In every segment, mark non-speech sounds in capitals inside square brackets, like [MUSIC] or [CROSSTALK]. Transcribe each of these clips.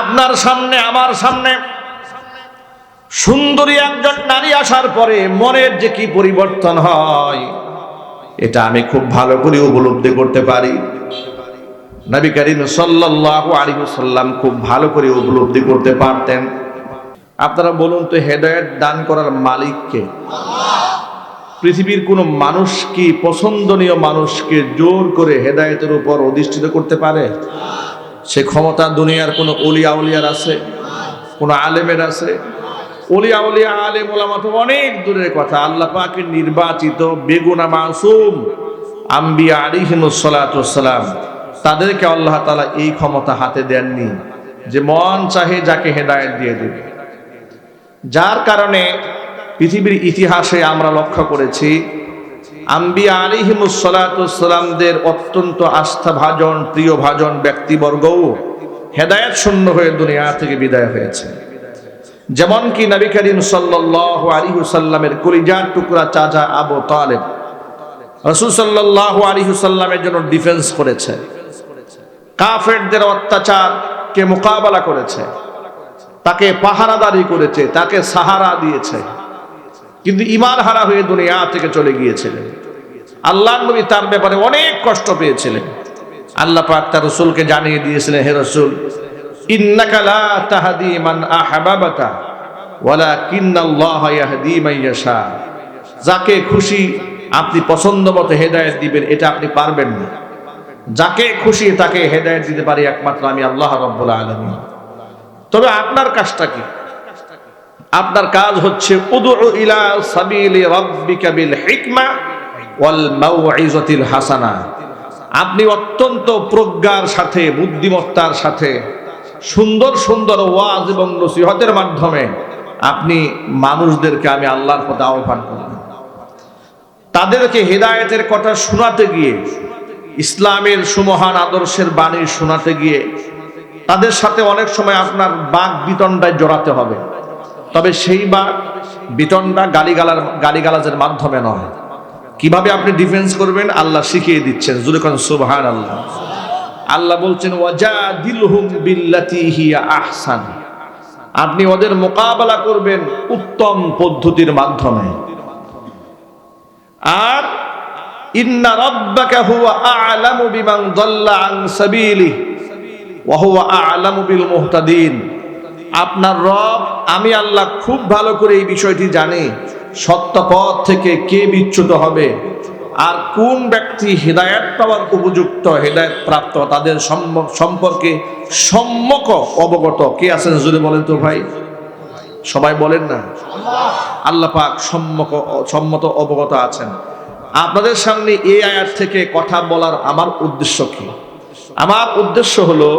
আপনার সামনে, আমার সামনে। সুন্দরী একজন নারী আসার পরে মনের যে কি পরিবর্তন হয়, এটা আমি খুব ভালো করে উপলব্ধি করতে পারি। নবী করিম সাল্লাল্লাহু আলাইহি সাল্লাম খুব ভালো করে উপলব্ধি করতে পারতেন। আপনারা বলুন তো, হেদায়েত দান করার মালিককে পৃথিবীর কোনো মানুষ কি পছন্দনীয় মানুষকে জোর করে হেদায়েতের উপর অধিষ্ঠিত করতে পারে? সে ক্ষমতা দুনিয়ার কোনো অলিয়া উলিয়ার আছে, কোনো আলেমের আছে। অলিয়া উলিয়া আলেম ওলামা তো অনেক দূরের কথা। আল্লাহ পাকের নির্বাচিত বেগুনা মাসুম আম্বিয়া আলিহিমুসালাম তাদেরকে আল্লাহ তালা এই ক্ষমতা হাতে দেননি যে মন চাহে যাকে হেদায়েত দিয়ে দেবে। যার কারণে পৃথিবীর ইতিহাসে আমরা লক্ষ্য করেছি আম্বিয়া আলিহিমুসালাতামদের অত্যন্ত আস্থাভাজন প্রিয় ভাজন ব্যক্তিবর্গও হেদায়ত শূন্য হয়ে দুনিয়া থেকে বিদায় হয়েছে। যেমন কি নবী করিম সাল্লাহ আলিহুসাল্লামের কলিজার টুকরা চাচা আবু তালেব রসুল সাল্লাহ আলিহুসাল্লামের জন্য ডিফেন্স করেছে। কাফেরদের অত্যাচারকে মোকাবেলা করেছে। তাকে পাহারাদারি করেছে, তাকে সাহারা দিয়েছে। কিন্তু ইমান হারা হয়ে দুনিয়া থেকে চলে গিয়েছিলেন। আল্লাহ নবী তার ব্যাপারে অনেক কষ্ট পেয়েছিলেন। আল্লাহ পাক তার রসুলকে জানিয়ে দিয়েছিলেন, হে রসুল, ইন্নাকা লা তাহদি মান আহবাবাতা, ওয়ালাকিন্নাল্লাহ ইয়াহদি মান ইয়াশা। যাকে খুশি আপনি পছন্দ মতো হেদায়েত দিবেন, এটা আপনি পারবেন না। যাকে খুশি তাকে হেদায়েত দিতে পারি একমাত্র আমি আল্লাহ রাব্বুল আলামিন। তবে আপনার কাজটা কি? আপনার কাজ হচ্ছে, উদউ ইলা সাবিলি রাব্বিকা বিল হিকমা। ওয়াল মাউইজাতিল হাসানা। আপনি অত্যন্ত প্রজ্ঞার সাথে, বুদ্ধিমত্তার সাথে, সুন্দর সুন্দর ওয়াজ এবং নসিহতের মাধ্যমে আপনি মানুষদেরকে আমি আল্লাহর পথে আহ্বান করবেন তাদেরকে হেদায়েতের কথা শোনাতে গিয়ে, ইসলামের সুমহান আদর্শের বাণী শোনাতে গিয়ে, তাদের সাথে অনেক সময় আপনার বাঘ বিতণ্ডায় জড়াতে হবে। তবে সেই বাঘ বিতণ্ডা গালিগালার গালিগালাজের মাধ্যমে নয়। কীভাবে আপনি ডিফেন্স করবেন? আল্লাহ শিখিয়ে দিচ্ছেন। জুলেখান সুবহান আল্লাহ আল্লাহ বলছেন, ওয়াজাদিলহুম বিল্লাতি হিয়া আহসান। আপনি ওদের মোকাবেলা করবেন উত্তম পদ্ধতির মাধ্যমে। আর, ইন্না রাব্বাকা হুয়া আ'লামু বিমান দাল্লা আন সাবিলিহি ওয়া হুয়া আ'লামু বিল মুহতাদিন। আপনার রব, আমি আল্লাহ খুব ভালো করে এই বিষয়টি জানি। সত্য পথ থেকে কে বিচ্যুত হবে? আর কোন ব্যক্তি হেদায়ত পাওয়ার উপযুক্ত, হেদায়ত প্রাপ্ত, তাদের সম্পর্কে সম্মক অবগত কে আছেন? জুড়ে বলেন তো ভাই। সবাই বলেন না? আল্লাহ পাক সম্মক সম্মত অবগত আছেন। আপনাদের সামনে এই আয়াত থেকে কথা বলার আমার উদ্দেশ্য কি? আমার উদ্দেশ্য হলো,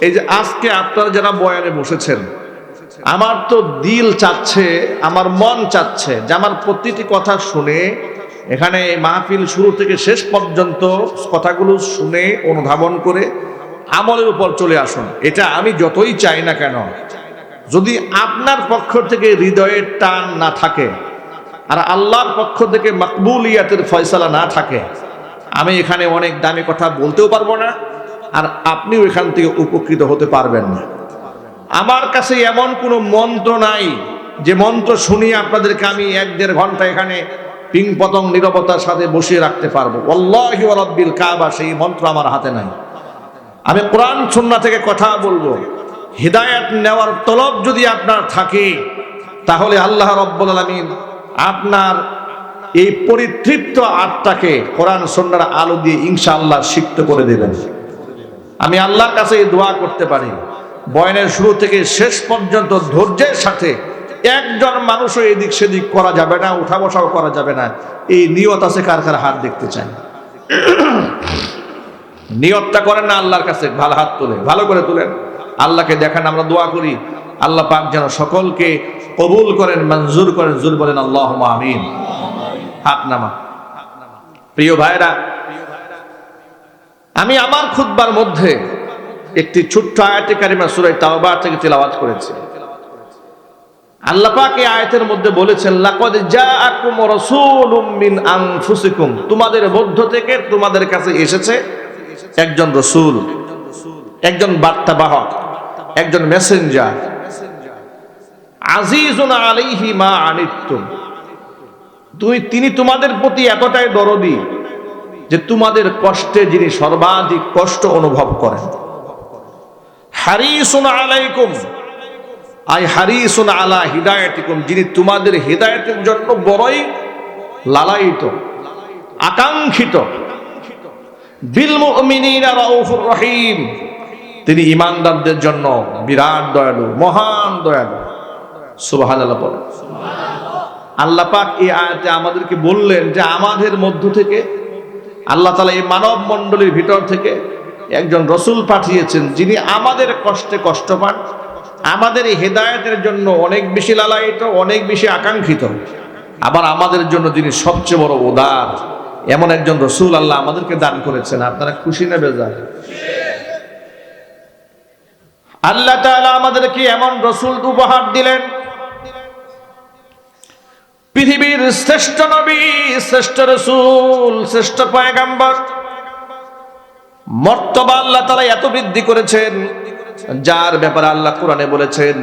এই যে আজকে আপনারা যারা বয়ানে বসেছেন আমার তো দিল চাচ্ছে, আমার মন চাচ্ছে, যে আমার প্রতিটি কথা শুনে এখানে মাহফিল শুরু থেকে শেষ পর্যন্ত কথাগুলো শুনে, অনুধাবন করে আমলের উপর চলে আসুন। এটা আমি যতই চাই না কেন, যদি আপনার পক্ষ থেকে হৃদয়ের টান না থাকে আর আল্লাহর পক্ষ থেকে মকবুলিয়াতের ফয়সালা না থাকে, আমি এখানে অনেক দামি কথা বলতেও পারব না আর আপনিও এখান থেকে উপকৃত হতে পারবেন না। আমার কাছে এমন কোনো মন্ত্র নাই যে মন্ত্র শুনিয়ে আপনাদেরকে আমি এক দেড় ঘণ্টা এখানে পিং পতং নিরবতার সাথে বসিয়ে রাখতে পারব। অল্লাহি কাবা, সেই মন্ত্র আমার হাতে নাই। আমি কোরআন সুন্না থেকে কথা বলব। হৃদায়ত নেওয়ার তলব যদি আপনার থাকে, তাহলে আল্লাহ রব্বুল আলমিন আপনার এই পরিতৃপ্ত আত্মাকে কোরআন সন্ন্যার আলো দিয়ে ইনশাআল্লাহ সিক্ত করে দেবেন। আমি আল্লাহর কাছে এই দোয়া করতে পারি। বয়নের শুরু থেকে শেষ পর্যন্ত ধৈর্যের সাথে একজন মানুষও এদিক সেদিক করা যাবে না, উঠা বসাও করা যাবে না। এই নিয়ত আছে কার কার হাত দেখতে চাই। [CLEARS THROAT] নিয়তটা করেন না আল্লাহর কাছে, ভালো হাত তোলে ভালো করে তোলেন। আল্লাহকে দেখান, আমরা দোয়া করি, আল্লাহ পাক যেন সকলকে কবুল করেন, মঞ্জুর করেন জুর বলেন আল্লাহ আমিন। হাত নামা। প্রিয় ভাইরা, আমি আমার খুতবার মধ্যে একটি ছোট্ট আয়াতে কারিমা সুরাই তাওবা থেকে তেলাওয়াত করেছি। আল্লাহ পাক এই আয়াতের মধ্যে বলেছেন, লাকাদ জাআকুম রাসূলুম মিন আনফুসিকুম। তোমাদের মধ্য থেকে তোমাদের কাছে এসেছে একজন রসূল, একজন বার্তাবাহক, একজন মেসেঞ্জার। আজিজুন আলাইহি মা আনিতুম তুমি, তিনি তোমাদের প্রতি এতটাই দরদি যে তোমাদের কষ্টে যিনি সর্বাধিক কষ্ট অনুভব করেন। হারিসুন আলাইকুম। আই হারিসুন আলা হিদায়াতিকুম, যিনি তোমাদের হিদায়াতের জন্য বড়ই লালায়িত, আকাঙ্ক্ষিত। বিল মুমিনিনা রাউফুর রহিম। তিনি ইমানদারদের জন্য বিরাট দয়ালু, মহান দয়ালু। সুবহানাল্লাহ বলেন। আল্লাহ পাক এই আয়াতে আমাদেরকে বললেন যে আমাদের মধ্য থেকে, আল্লাহ তালা এই মানব মণ্ডলীর ভিতর থেকে একজন রসুল পাঠিয়েছেন, যিনি আমাদের কষ্টে কষ্ট পান, আমাদের এই হেদায়তের জন্য অনেক বেশি লালায়িত, অনেক বেশি আকাঙ্ক্ষিত। আবার আমাদের জন্য যিনি সবচেয়ে বড় উদার। এমন একজন রসুল আল্লাহ আমাদেরকে দান করেছেন, আপনারা খুশি নেবে যান আল্লাহ তাআলা আমাদেরকে এমন রসুল উপহার দিলেন। পৃথিবীর শ্রেষ্ঠ নবী, শ্রেষ্ঠ রসুল, শ্রেষ্ঠ পয়গাম্বর মর্তবা আল্লাহ তারা এত বৃদ্ধি করেছেন, যার ব্যাপারে আল্লাহ কোরআনে বলেছেন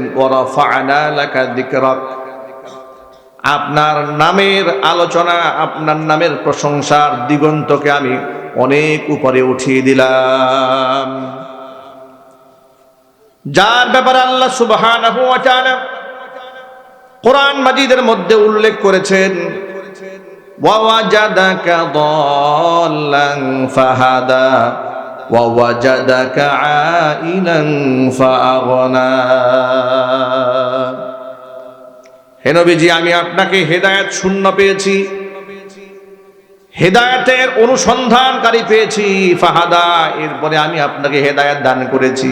আপনার নামের আলোচনা, আপনার নামের প্রশংসার দিগন্তকে আমি অনেক উপরে উঠিয়ে দিলাম। যার ব্যাপারে আল্লাহ তাআলা কোরআন মাজিদের মধ্যে উল্লেখ করেছেন, ওয়াওয়াজাদাকা দাল্লান ফাহাদা। ওয়াওয়াজাদাকা আইলান ফাআগনা হে নবীজি, আমি আপনাকে হেদায়েত শূন্য পেয়েছি। হেদায়েতের অনুসন্ধানকারী পেয়েছি। ফাহাদা, এরপরে আমি আপনাকে হেদায়েত দান করেছি।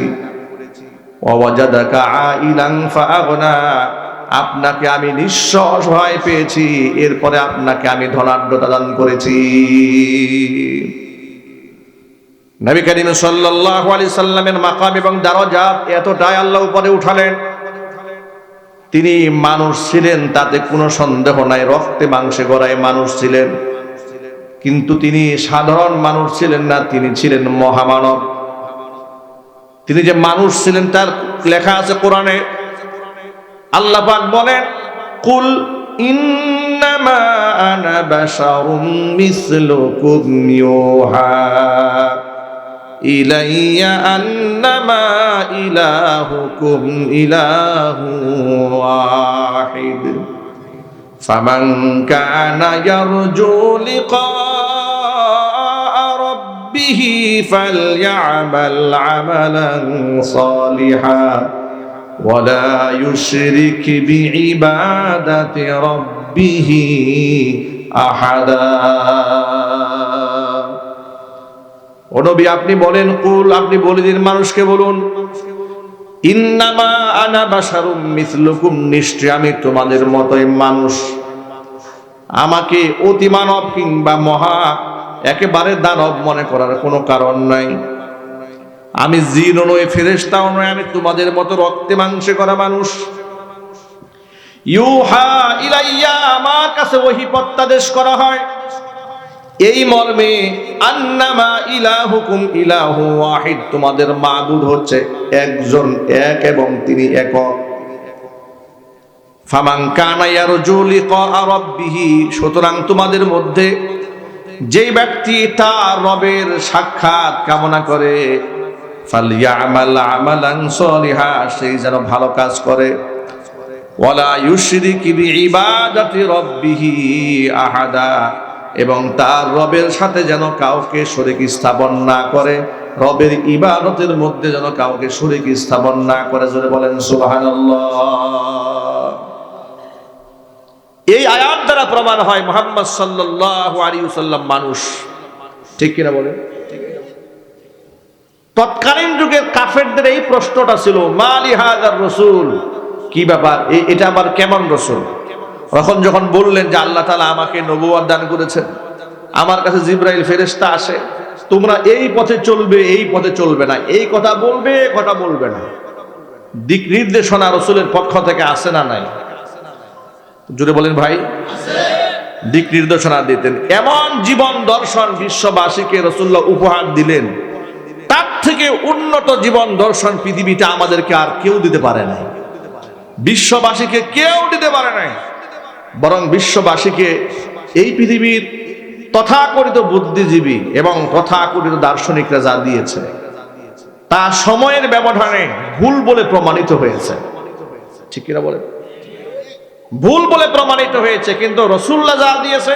আপনাকে আমি নিঃস্ব অসহায় পেয়েছি। এরপরে আপনাকে আমি ধনাঢ্যতা দান করেছি। নবী করিম সাল্লাল্লাহু আলাইহি সাল্লামের মাকাম এবং দারাজাত এতটাই আল্লাহ উপরে উঠালেন। তিনি মানুষ ছিলেন, তাতে কোনো সন্দেহ নাই, রক্তে মাংসে গড়ায় মানুষ ছিলেন। কিন্তু তিনি সাধারণ মানুষ ছিলেন না, তিনি ছিলেন মহামানব। তিনি যে মানুষ ছিলেন, তার লেখা আছে কোরআনে। আল্লাহ পাক বলেন, কুল ইন্নামা আনা বাশারুম মিসলুকুম ইউহা। إلي أنما إلهكم إله واحد. فمن كان يرجو لقاء ربه فليعمل عملا صالحا. ولا يشرك بعبادة ربه أحدا. ও নবী, আপনি বলেন, কুল, আপনি বলে দিন মানুষকে বলুন। ইন্নামা আনা বাসারুম মিসলুকুম, নিশ্চয় আমি তোমাদের মতোই মানুষ। আমাকে অতি মানব কিংবা মহা একেবারে দানব মনে করার কোনো কারণ নাই। আমি জিন নই ফেরেস্তাও নয় আমি তোমাদের মতো রক্তে মাংসে করা মানুষ। ইউহা ইলাইয়া, আমার কাছে ওহি প্রত্যাদেশ করা হয়। এই মর্মে, আন্নামা ইলাহুকুম ইলাহু ওয়াহিদ তোমাদের মাবুদ হচ্ছে একজন এক এবং তিনি একক। ফামান কানা ইয়ারজু লিকা রাব্বিহি সুতরাং তোমাদের মধ্যে যেই ব্যক্তি তার রবের সাক্ষাৎ কামনা করে ফালিয়ামাল আমালান সলিহা সেই যেন ভালো কাজ করে। ওয়ালা ইউশরিক বিইবাদাতি রাব্বিহি আহাদা এবং তার রবের সাথে যেন কাউকে শরীক স্থাপন না করে, রবের ইবাদতের মধ্যে যেন কাউকে শরীক স্থাপন না করে, জোরে বলেন, সুবহানাল্লাহ। এই আয়াত দ্বারা প্রমাণ হয় মোহাম্মদ সাল্লাল্লাহু আলাইহি ওয়াসাল্লাম মানুষ। ঠিক কিনা বলেন? তৎকালীন যুগের কাফেরদের এই প্রশ্নটা ছিল, মালি হাজার রসুল? কি ব্যাপার? এটা আবার কেমন রসুল? তখন যখন বললেন যে আল্লাহ তালা আমাকে নবুয়াদ দান করেছেন, আমার কাছে জিব্রাইল ফেরেস্তা আসে, তোমরা এই পথে চলবে, এই পথে চলবে না। এই কথা বলবে কথা বলবে না। দিক নির্দেশনা রসুলের পক্ষ থেকে আসে না নাই? জুড়ে বলেন ভাই। দিক নির্দেশনা দিতেন। এমন জীবন দর্শন বিশ্ববাসীকে রসুল্লাহ উপহার দিলেন, তার থেকে উন্নত জীবন দর্শন পৃথিবীটা আমাদেরকে আর কেউ দিতে পারে নাই। বিশ্ববাসীকে কেউ দিতে পারে নাই। বরং বিশ্ববাসীকে এই পৃথিবীর তথাকথিত বুদ্ধিজীবী এবং তথাকথিত দার্শনিকরা যা দিয়েছে। তা সময়ের ব্যবধানে ভুল বলে প্রমাণিত হয়েছে। ঠিক কিনা বলে ভুল বলে প্রমাণিত হয়েছে, কিন্তু রসুল্লাহ যা দিয়েছে,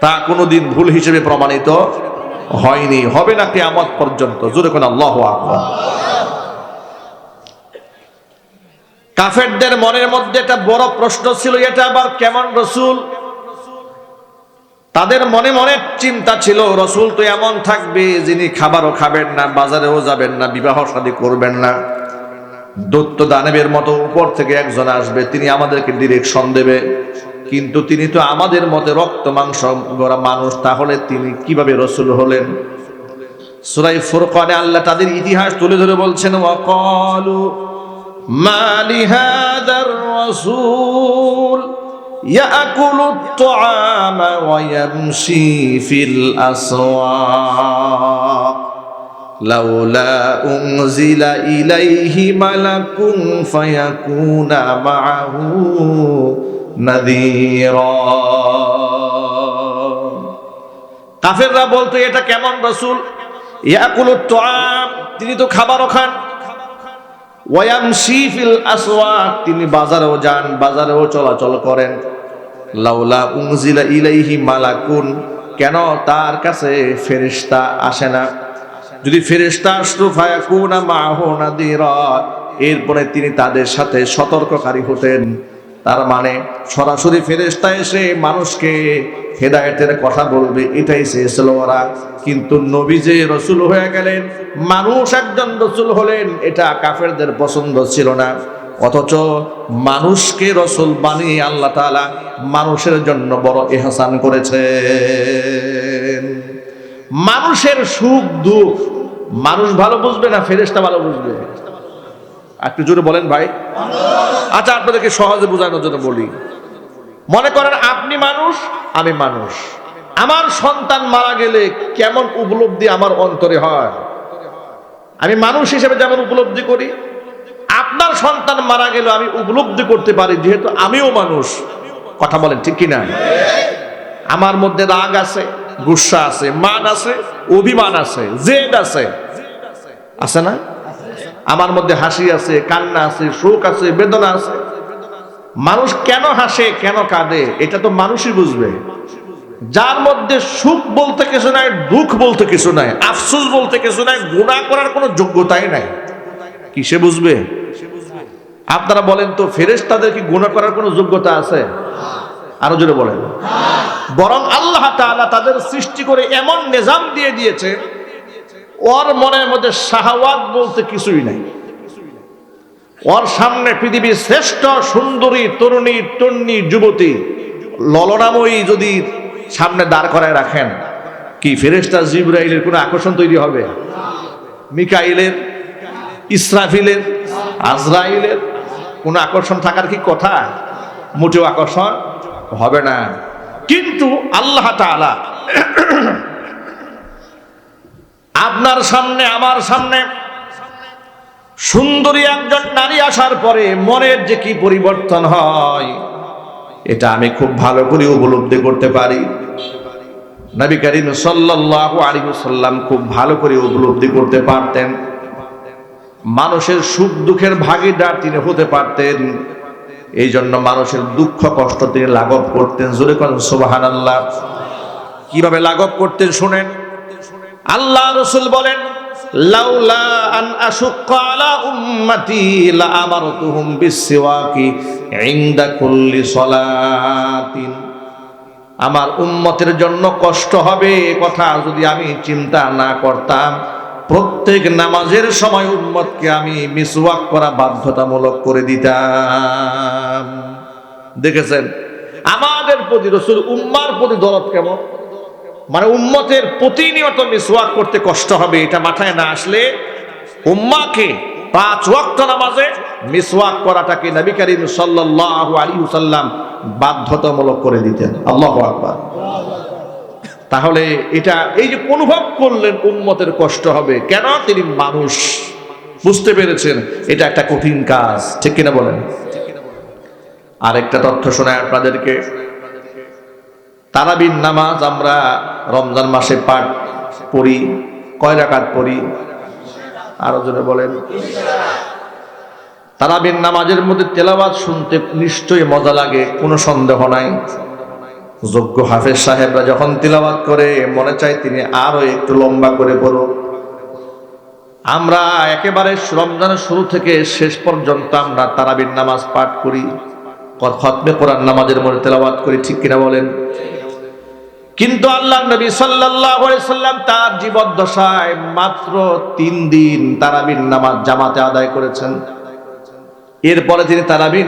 তা কোনোদিন ভুল হিসেবে প্রমাণিত হয়নি। হবে না কেয়ামত পর্যন্ত। জোরে কোন আল্লাহ আকবার। কাফেরদের মনের মধ্যে একটা বড় প্রশ্ন ছিল, এটা আবার কেমন রসুল? তাদের মনে মনে চিন্তা ছিল, রসুল তো এমন থাকবে যিনি খাবারও খাবেন না, বাজারেও যাবেন না, বিবাহ শাদী করবেন না। দত্ত দানবের মতো উপর থেকে একজন আসবে, তিনি আমাদেরকে ডিরেকশন দেবে। কিন্তু তিনি তো আমাদের মতে রক্ত, মাংস গড়া মানুষ, তাহলে তিনি কীভাবে রসুল হলেন? সুরাই ফুরকানে আল্লাহ তাদের ইতিহাস তুলে ধরে বলছেন ওয়াকালু মা লিহাদার রাসূল يأكل الطعام ويمشي في الأسواق لولا أنزل إليه ملك فيكون معه نذيرا কাফেররা বলতো এটা কেমন রসুল ইয়াকুল তোয়াম তিনি তো খাবারও খান ওয়ামশি ফিল আসওয়াক, তিনি বাজারেও যান, বাজারেও চলাচল করেন। লাউলা উংজিলা ইলাইহি মালাকুন, কেন তার কাছে ফেরিস্তা আসে না? যদি ফেরিস্তা আসতো, ফায়াকুনা মাহু নাদিরা, এরপরে তিনি তাদের সাথে সতর্ককারী হতেন। তার মানে সরাসরি ফেরেশতা এসে মানুষকে হেদায়েতের কথা বলবে, এটাই চেয়েছিল ওরা। কিন্তু নবী যে রসুল হয়ে গেলেন, মানুষ একজন রসুল হলেন, এটা কাফেরদের পছন্দ ছিল না। অথচ মানুষকে রসুল বানিয়ে আল্লাহ তাআলা মানুষের জন্য বড় এহসান করেছে মানুষের সুখ দুঃখ, মানুষ ভালো বুঝবে না, ফেরেশতা ভালো বুঝবে? একটু জোরে বলেন ভাই। আচ্ছা আপনাদেরকে সহজে বোঝানোর জন্য বলি। মনে করেন, আপনি মানুষ, আমি মানুষ। আমার সন্তান মারা গেলে কেমন উপলব্ধি আমার অন্তরে হয়? আমি মানুষ হিসেবে যেমন উপলব্ধি করি, আপনার সন্তান মারা গেলে আমি উপলব্ধি করতে পারি, যেহেতু আমিও মানুষ। কথা বলেন, ঠিক কিনা? আমার মধ্যে রাগ আছে, গুসা আছে, মান আছে, অভিমান আছে, জেদ আছে। আছে না? আমার মধ্যে হাসি আছে, কান্না আছে, শোক আছে, বেদনা আছে। মানুষ কেন হাসে, কেন কাঁদে, এটা তো মানুষই বুঝবে। যার মধ্যে সুখ বলতে কিছু নাই, দুঃখ বলতে কিছু নাই, আফসোস বলতে কিছু নাই, গুণা করার কোনো যোগ্যতাই নাই। কিসে বুঝবে? আপনারা বলেন তো ফেরেস তাদের কি গুণা করার কোনো যোগ্যতা আছে? আরও জোরে বলেন। বরং আল্লাহ তাদের সৃষ্টি করে এমন নিজাম দিয়ে দিয়েছে ওর মনের মধ্যে শাহওয়াত বলতে কিছুই নাই। ওর সামনে পৃথিবীর শ্রেষ্ঠ সুন্দরী, তরুণী, তন্নি, যুবতী, ললনাময়ী যদি সামনে দাঁড় করায় রাখেন, কি ফেরেস্তা জিব্রাইলের কোনো আকর্ষণ তৈরি হবে? মিকাইলের, ইসরাফিলের, আজরাইলের কোনো আকর্ষণ থাকার কি কথা? মোটেও আকর্ষণ হবে না। কিন্তু আল্লাহ তাআলা আপনার সামনে, আমার সামনে। সুন্দরী একজন নারী আসার পরে মনের যে কি পরিবর্তন হয়, এটা আমি খুব ভালো করে উপলব্ধি করতে পারি। নবী করিম সাল্লাম খুব ভালো করে উপলব্ধি করতে পারতেন। মানুষের সুখ দুঃখের ভাগিদার তিনি হতে পারতেন। এই জন্য মানুষের দুঃখ কষ্ট তিনি লাঘব করতেন। জোরে করেন, সুবহানাল্লাহ। কীভাবে লাঘব করতেন, শুনেন। আল্লাহ রসুল বলেন আন সলাতিন। আমার উম্মতের জন্য কষ্ট হবে কথা যদি আমি চিন্তা না করতাম। প্রত্যেক নামাজের সময় উম্মতকে আমি মিসওয়াক করা বাধ্যতামূলক করে দিতাম। দেখেছেন? আমাদের প্রতি রসুল, উম্মার প্রতি দরদ কেমন? মানে উম্মতের প্রতিনিয়ত মিসওয়াক করতে কষ্ট হবে, এটা মাথায় না আসলে উম্মাকে পাঁচ ওয়াক্ত নামাজে মিসওয়াক করাটাকে নবী করিম সাল্লাল্লাহু আলাইহি সাল্লাম বাধ্যতামূলক করে দিতেন। আল্লাহু আকবার। তাহলে এটা এই যে অনুভব করলেন উন্মতের কষ্ট হবে, কেন তিনি মানুষ? বুঝতে পেরেছেন, এটা একটা কঠিন কাজ, ঠিক কিনা বলেন? আরেকটা তথ্য শোনায় আপনাদেরকে। তারাবিন নামাজ আমরা রমজান মাসে পাঠ পড়ি, কয় রাকাত পড়ি? আরও জনে বলেন। তারাবিন নামাজের মধ্যে তেলাবাদ শুনতে নিশ্চয়ই মজা লাগে, কোনো সন্দেহ নাই। যোগ্য হাফেজ সাহেবরা যখন তিলাবাত করে, মনে চায় তিনি আরও একটু লম্বা করে পড়ো আমরা একেবারে রমজানের শুরু থেকে শেষ পর্যন্ত আমরা তারাবির নামাজ পাঠ করি, খতমে কোরআন নামাজের মধ্যে তেলাওয়াত করি, ঠিক কিনা বলেন? কিন্তু আল্লাহ নবী সাল্লাম তার জীবদ্দশায় মাত্র তিন দিন তারাবিন নামাজ জামাতে আদায় করেছেন। এরপরে তিনি তারাবির